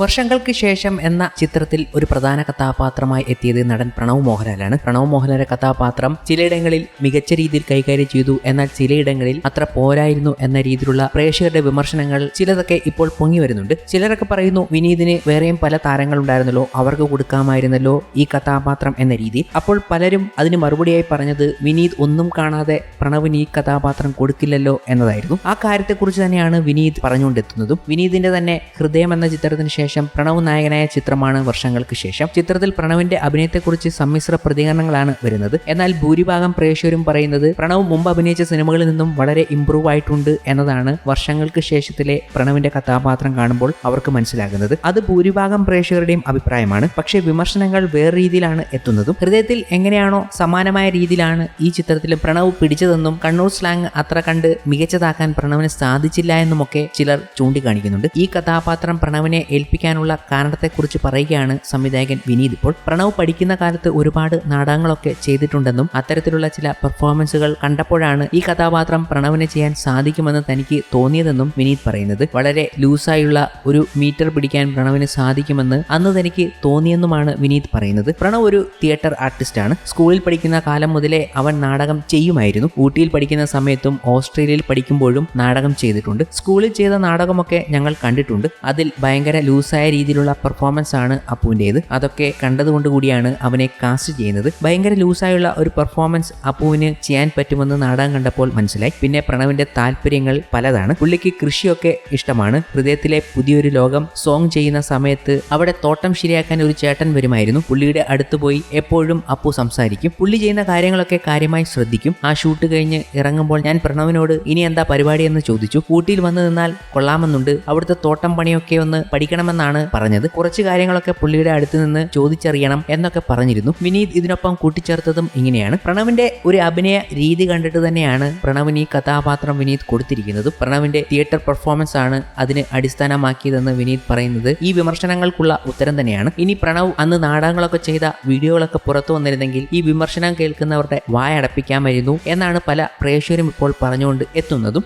വർഷങ്ങൾക്ക് ശേഷം എന്ന ചിത്രത്തിൽ ഒരു പ്രധാന കഥാപാത്രമായി എത്തിയത് നടൻ പ്രണവ് മോഹൻലാലാണ്. പ്രണവ് മോഹൻലാലിന്റെ കഥാപാത്രം ചിലയിടങ്ങളിൽ മികച്ച രീതിയിൽ കൈകാര്യം ചെയ്തു. എന്നാൽ ചിലയിടങ്ങളിൽ അത്ര പോരായിരുന്നു എന്ന രീതിയിലുള്ള പ്രേക്ഷകരുടെ വിമർശനങ്ങൾ ചിലതൊക്കെ ഇപ്പോൾ പൊങ്ങി വരുന്നുണ്ട്. ചിലരൊക്കെ പറയുന്നു വിനീതിന് വേറെയും പല താരങ്ങൾ ഉണ്ടായിരുന്നല്ലോ. അവർക്ക് കൊടുക്കാമായിരുന്നല്ലോ ഈ കഥാപാത്രം എന്ന രീതി. അപ്പോൾ പലരും അതിന് മറുപടിയായി പറഞ്ഞത് വിനീത് ഒന്നും കാണാതെ പ്രണവിന് ഈ കഥാപാത്രം കൊടുക്കില്ലല്ലോ എന്നതായിരുന്നു. ആ കാര്യത്തെക്കുറിച്ച് തന്നെയാണ് വിനീത് പറഞ്ഞുകൊണ്ടെത്തുന്നതും. വിനീതിന്റെ തന്നെ ഹൃദയം എന്ന ചിത്രത്തിന് ശേഷം പ്രണവ് നായകനായ ചിത്രമാണ് വർഷങ്ങൾക്ക് ശേഷം. ചിത്രത്തിൽ പ്രണവിന്റെ അഭിനയത്തെക്കുറിച്ച് സമ്മിശ്ര പ്രതികരണങ്ങളാണ് വരുന്നത്. എന്നാൽ ഭൂരിഭാഗം പ്രേക്ഷകരും പറയുന്നത് പ്രണവ് മുമ്പ് അഭിനയിച്ച സിനിമകളിൽ നിന്നും വളരെ ഇമ്പ്രൂവ് ആയിട്ടുണ്ട് എന്നതാണ് വർഷങ്ങൾക്ക് ശേഷത്തിലെ പ്രണവിന്റെ കഥാപാത്രം കാണുമ്പോൾ അവർക്ക് മനസ്സിലാകുന്നത്. അത് ഭൂരിഭാഗം പ്രേക്ഷകരുടെയും അഭിപ്രായമാണ്. പക്ഷേ വിമർശനങ്ങൾ വേറെ രീതിയിലാണ് എത്തുന്നതും. ഹൃദയത്തിൽ എങ്ങനെയാണോ സമാനമായ രീതിയിലാണ് ഈ ചിത്രത്തിൽ പ്രണവ് പിടിച്ചതെന്നും കണ്ണൂർ സ്ലാങ് അത്ര കണ്ട് മികച്ചതാക്കാൻ പ്രണവിന് സാധിച്ചില്ല എന്നുമൊക്കെ ചിലർ ചൂണ്ടിക്കാണിക്കുന്നുണ്ട്. ഈ കഥാപാത്രം പ്രണവിനെ ഏൽപ്പിക്കാനുള്ള കാരണത്തെക്കുറിച്ച് പറയുകയാണ് സംവിധായകൻ വിനീത്. ഇപ്പോൾ പ്രണവ് പഠിക്കുന്ന കാലത്ത് ഒരുപാട് നാടകങ്ങളൊക്കെ ചെയ്തിട്ടുണ്ടെന്നും അത്തരത്തിലുള്ള ചില പെർഫോമൻസുകൾ കണ്ടപ്പോഴാണ് ഈ കഥാപാത്രം പ്രണവിനെ ചെയ്യാൻ സാധിക്കുമെന്ന് തനിക്ക് തോന്നിയതെന്നും വിനീത് പറയുന്നത്. വളരെ ലൂസായുള്ള ഒരു മീറ്റർ പിടിക്കാൻ പ്രണവിന് സാധിക്കുമെന്ന് അന്ന് തനിക്ക് തോന്നിയെന്നുമാണ് വിനീത് പറയുന്നത്. പ്രണവ് ഒരു തിയേറ്റർ ആർട്ടിസ്റ്റ് ആണ് സ്കൂളിൽ പഠിക്കുന്ന കാലം മുതലേ അവൻ നാടകം ചെയ്യുമായിരുന്നു. ഊട്ടിയിൽ പഠിക്കുന്ന സമയത്തും ഓസ്ട്രേലിയയിൽ പഠിക്കുമ്പോഴും നാടകം ചെയ്തിട്ടുണ്ട്. സ്കൂളിൽ ചെയ്ത നാടകമൊക്കെ ഞങ്ങൾ കണ്ടിട്ടുണ്ട്. അതിൽ ഭയങ്കര ലൂസായ രീതിയിലുള്ള പെർഫോമൻസ് ആണ് അപ്പുവിന്റേത് അതൊക്കെ കണ്ടതുകൊണ്ട് കൂടിയാണ് അവനെ കാസ്റ്റ് ചെയ്യുന്നത്. ഭയങ്കര ലൂസായുള്ള ഒരു പെർഫോമൻസ് അപ്പുവിന് ചെയ്യാൻ പറ്റുമെന്ന് നാടകം കണ്ടപ്പോൾ മനസ്സിലായി. പിന്നെ പ്രണവിന്റെ താല്പര്യങ്ങൾ പലതാണ്. പുള്ളിക്ക് കൃഷിയൊക്കെ ഇഷ്ടമാണ്. ഹൃദയത്തിലെ പുതിയൊരു ലോകം സോങ് ചെയ്യുന്ന സമയത്ത് അവിടെ തോട്ടം ശരിയാക്കാൻ ഒരു ചേട്ടൻ വരുമായിരുന്നു. പുള്ളിയുടെ അടുത്ത് പോയി എപ്പോഴും അപ്പു സംസാരിക്കും. പുള്ളി ചെയ്യുന്ന കാര്യങ്ങളൊക്കെ കാര്യമായി ശ്രദ്ധിക്കും. ആ ഷൂട്ട് കഴിഞ്ഞ് ഇറങ്ങുമ്പോൾ ഞാൻ പ്രണവിനോട് ഇനി എന്താ പരിപാടി എന്ന് ചോദിച്ചു. ഊട്ടിയിൽ വന്നു നിന്നാൽ കൊള്ളാമെന്നുണ്ട്. അവിടുത്തെ തോട്ടം പണിയൊക്കെ ഒന്ന് പഠിക്കണമെന്നാണ് പറഞ്ഞത്. കുറച്ച് കാര്യങ്ങളൊക്കെ പുള്ളിയുടെ അടുത്ത് നിന്ന് ചോദിച്ചറിയണം എന്നൊക്കെ പറഞ്ഞിരുന്നു. വിനീത് ഇതിനൊപ്പം കൂട്ടിച്ചേർത്തതും ഇങ്ങനെയാണ്. പ്രണവിന്റെ ഒരു അഭിനയ രീതി കണ്ടിട്ട് തന്നെയാണ് പ്രണവിന് ഈ കഥാപാത്രം വിനീത് കൊടുത്തിരിക്കുന്നത്. പ്രണവിന്റെ തിയേറ്റർ പെർഫോമൻസ് ആണ് അതിന് അടിസ്ഥാനമാക്കിയതെന്ന് വിനീത് പറയുന്നത്. ഈ വിമർശനങ്ങൾക്കുള്ള ഉത്തരം തന്നെയാണ്. ഇനി പ്രണവ് അന്ന് നാടകങ്ങളൊക്കെ ചെയ്ത വീഡിയോകളൊക്കെ പുറത്തു വന്നിരുന്നെങ്കിൽ ഈ വിമർശനം കേൾക്കുന്നവരുടെ വായടപ്പിക്കാമായിരുന്നു എന്നാണ് പല പ്രേക്ഷകരും ഇപ്പോൾ പറഞ്ഞുകൊണ്ട് എത്തുന്നതും.